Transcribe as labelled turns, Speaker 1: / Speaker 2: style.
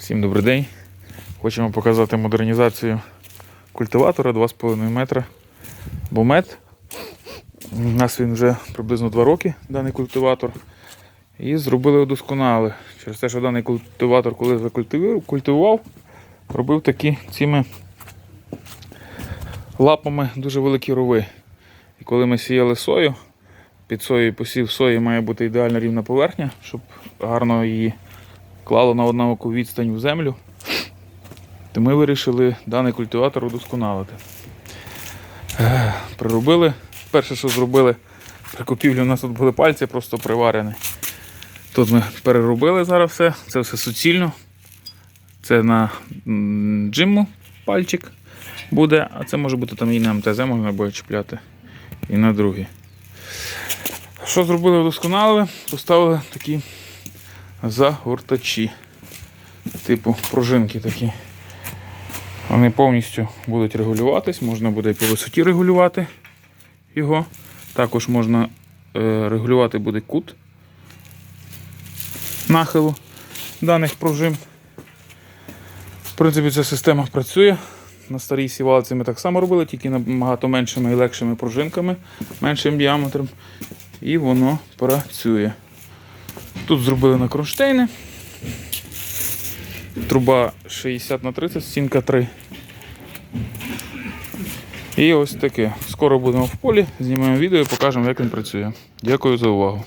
Speaker 1: Всім добрий день. Хочемо показати модернізацію культиватора 2,5 метра. Бомет. У нас він вже приблизно 2 роки, даний культиватор. І зробили удосконали. Через те, що даний культиватор, коли закультивував, культивував, робив такі цими лапами дуже великі рови. І коли ми сіяли сою, під соєю посів сої має бути ідеально рівна поверхня, щоб гарно її клало на однакову відстань в землю. То ми вирішили даний культиватор удосконалити. Ех, Приробили. Перше, що зробили, при купівлі у нас тут були пальці просто приварені. Тут ми переробили зараз все, це все суцільно. Це на м, джиму пальчик буде, а це може бути там і на МТЗ можна буде чіпляти. І на другий. Що зробили вдосконалили? Поставили такі загортачі. Типу пружинки такі. Вони повністю будуть регулюватись, можна буде і по висоті регулювати його. Також можна е, регулювати буде кут нахилу даних пружин. В принципі, ця система працює. На старій сівалці ми так само робили, тільки набагато меншими і легшими пружинками, меншим діаметром. І воно працює. Тут зробили на кронштейни. Труба 60 на 30, стінка 3. І ось таке. Скоро будемо в полі, знімаємо відео і покажемо, як він працює. Дякую за увагу.